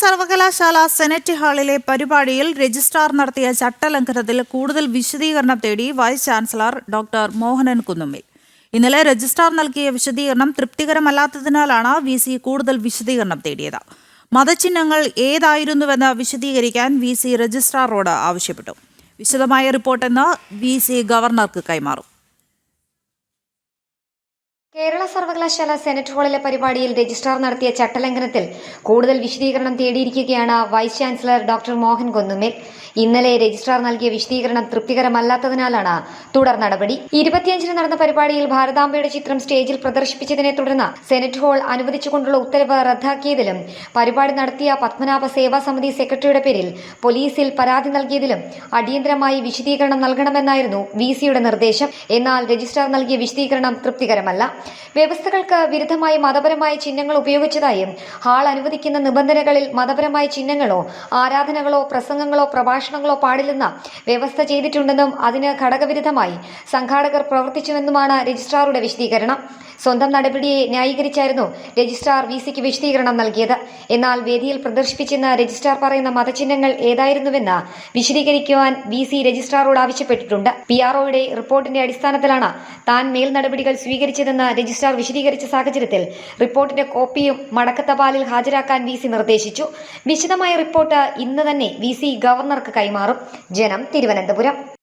സർവകലാശാല സെനറ്റ് ഹാളിലെ പരിപാടിയിൽ രജിസ്ട്രാർ നടത്തിയ ചട്ടലംഘനത്തിൽ കൂടുതൽ വിശദീകരണം തേടി vice chancellor doctor Mohanan Kunnummal. ഇന്നലെ രജിസ്ട്രാർ നൽകിയ വിശദീകരണം തൃപ്തികരമല്ലാത്തതിനാലാണ് വി സി കൂടുതൽ വിശദീകരണം തേടിയത്. മതചിഹ്നങ്ങൾ ഏതായിരുന്നുവെന്ന് വിശദീകരിക്കാൻ വി സി രജിസ്ട്രാറോട് ആവശ്യപ്പെട്ടു. വിശദമായ റിപ്പോർട്ടെന്ന് വി സി ഗവർണർക്ക് കൈമാറും. കേരള സർവകലാശാല സെനറ്റ് ഹാളിലെ പരിപാടിയിൽ രജിസ്ട്രാർ നടത്തിയ ചട്ടലംഘനത്തിൽ കൂടുതൽ വിശദീകരണം തേടിയിരിക്കുകയാണ് vice chancellor doctor Mohan Kunnummal ഇന്നലെ രജിസ്ട്രാർ നൽകിയ വിശദീകരണം തൃപ്തികരമല്ലാത്തതിനാലാണ് തുടർ നടപടി. ഇരുപത്തിയഞ്ചിന് നടന്ന പരിപാടിയിൽ ഭാരതാംബയുടെ ചിത്രം സ്റ്റേജിൽ പ്രദർശിപ്പിച്ചതിനെ തുടർന്ന് സെനറ്റ് ഹാൾ അനുവദിച്ചുകൊണ്ടുള്ള ഉത്തരവ് റദ്ദാക്കിയതിലും പരിപാടി നടത്തിയ പത്മനാഭ സേവാ സമിതി സെക്രട്ടറിയുടെ പേരിൽ പോലീസിൽ പരാതി നൽകിയതിലും അടിയന്തരമായി വിശദീകരണം നൽകണമെന്നായിരുന്നു വി സിയുടെ നിർദ്ദേശം. എന്നാൽ രജിസ്ട്രാർ നൽകിയ വിശദീകരണം തൃപ്തികരമല്ല. വ്യവസ്ഥകൾക്ക് വിരുദ്ധമായി മതപരമായ ചിഹ്നങ്ങൾ ഉപയോഗിച്ചതായും ഹാൾ അനുവദിക്കുന്ന നിബന്ധനകളിൽ മതപരമായ ചിഹ്നങ്ങളോ ആരാധനകളോ പ്രസംഗങ്ങളോ പ്രഭാഷണങ്ങളോ പാടില്ലെന്ന വ്യവസ്ഥ ചെയ്തിട്ടുണ്ടെന്നും അതിന് ഘടകവിരുദ്ധമായി സംഘാടകർ പ്രവർത്തിച്ചുവെന്നുമാണ് രജിസ്ട്രാറുടെ വിശദീകരണം. സ്വന്തം നടപടിയെ ന്യായീകരിച്ചായിരുന്നു രജിസ്ട്രാർ വി സിക്ക് വിശദീകരണം നൽകിയത്. എന്നാൽ വേദിയിൽ പ്രദർശിപ്പിച്ചെന്ന് രജിസ്ട്രാർ പറയുന്ന മതചിഹ്നങ്ങൾ ഏതായിരുന്നുവെന്ന് വിശദീകരിക്കുവാൻ വി സി രജിസ്ട്രാറോട് ആവശ്യപ്പെട്ടിട്ടുണ്ട്. പി ആർഒയുടെ റിപ്പോർട്ടിന്റെ അടിസ്ഥാനത്തിലാണ് താൻ മേൽ നടപടികൾ സ്വീകരിച്ചതെന്ന് രജിസ്ട്രാർ വിശദീകരിച്ച സാഹചര്യത്തിൽ റിപ്പോർട്ടിന്റെ കോപ്പിയും മടക്കത്തപാലിൽ ഹാജരാക്കാൻ വി സി നിർദ്ദേശിച്ചു. വിശദമായ റിപ്പോർട്ട് ഇന്ന് തന്നെ വി സി ഗവർണർക്ക് കൈമാറും. ജനം തിരുവനന്തപുരം.